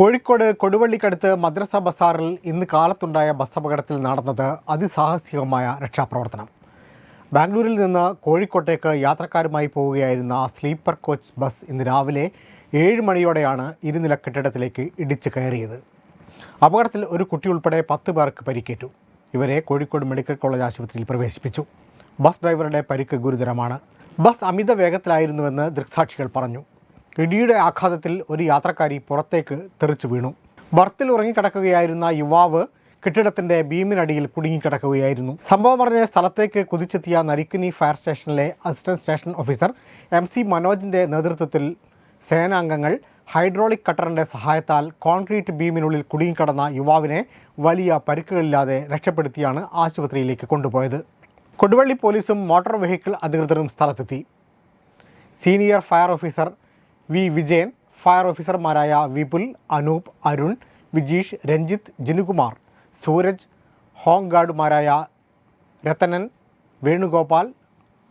കോഴിക്കോട് കൊടുവള്ളിക്കടുത്ത് മദ്രസ ബസാറിൽ ഇന്ന് കാലത്തുണ്ടായ ബസ് അപകടത്തിൽ നടന്നത് അതിസാഹസികമായ രക്ഷാപ്രവർത്തനം. ബാംഗ്ലൂരിൽ നിന്ന് കോഴിക്കോട്ടേക്ക് യാത്രക്കാരുമായി പോവുകയായിരുന്ന സ്ലീപ്പർ കോച്ച് ബസ് ഇന്ന് രാവിലെ ഏഴ് മണിയോടെയാണ് ഇരുനില കെട്ടിടത്തിലേക്ക് ഇടിച്ച് കയറിയത്. അപകടത്തിൽ ഒരു കുട്ടി ഉൾപ്പെടെ പത്ത് പേർക്ക് പരിക്കേറ്റു. ഇവരെ കോഴിക്കോട് മെഡിക്കൽ കോളേജ് ആശുപത്രിയിൽ പ്രവേശിപ്പിച്ചു. ബസ് ഡ്രൈവറുടെ പരിക്ക് ഗുരുതരമാണ്. ബസ് അമിത വേഗത്തിലായിരുന്നുവെന്ന് ദൃക്സാക്ഷികൾ പറഞ്ഞു. ഇടിയുടെ ആഘാതത്തിൽ ഒരു യാത്രക്കാരി പുറത്തേക്ക് തെറിച്ചു വീണു. ബർത്തിൽ ഉറങ്ങിക്കിടക്കുകയായിരുന്ന യുവാവ് കെട്ടിടത്തിന്റെ ബീമിനടിയിൽ കുടുങ്ങിക്കിടക്കുകയായിരുന്നു. സംഭവം അറിഞ്ഞ സ്ഥലത്തേക്ക് കുതിച്ചെത്തിയ നരിക്കുനി ഫയർ സ്റ്റേഷനിലെ assistant station officer M C മനോജിന്റെ നേതൃത്വത്തിൽ സേനാംഗങ്ങൾ ഹൈഡ്രോളിക് കട്ടറിന്റെ സഹായത്താൽ കോൺക്രീറ്റ് ബീമിനുള്ളിൽ കുടുങ്ങിക്കിടന്ന യുവാവിനെ വലിയ പരിക്കുകളില്ലാതെ രക്ഷപ്പെടുത്തിയാണ് ആശുപത്രിയിലേക്ക് കൊണ്ടുപോയത്. കൊടുവള്ളി പോലീസും മോട്ടോർ വെഹിക്കിൾ അധികൃതരും സ്ഥലത്തെത്തി. Senior fire officer V Vijayan fire ഓഫീസർമാരായ വിപുൽ അനൂപ് അരുൺ വിജീഷ് രഞ്ജിത്ത് ജിനുകുമാർ സൂരജ് ഹോം ഗാർഡുമാരായ രത്തനൻ വേണുഗോപാൽ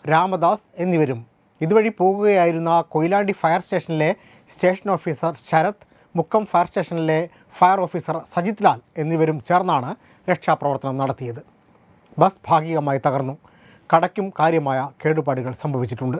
രാമദാസ് എന്നിവരും. ഇതുവഴി പോകുകയായിരുന്ന കൊയിലാണ്ടി ഫയർ സ്റ്റേഷനിലെ station officer Sarath Mukkam fire സ്റ്റേഷനിലെ ഫയർ ഓഫീസർ സജിത് ലാൽ എന്നിവരും ചേർന്നാണ് രക്ഷാപ്രവർത്തനം നടത്തിയത്. ബസ് ഭാഗികമായി തകർന്നു. കടയ്ക്കും കാര്യമായ കേടുപാടുകൾ സംഭവിച്ചിട്ടുണ്ട്.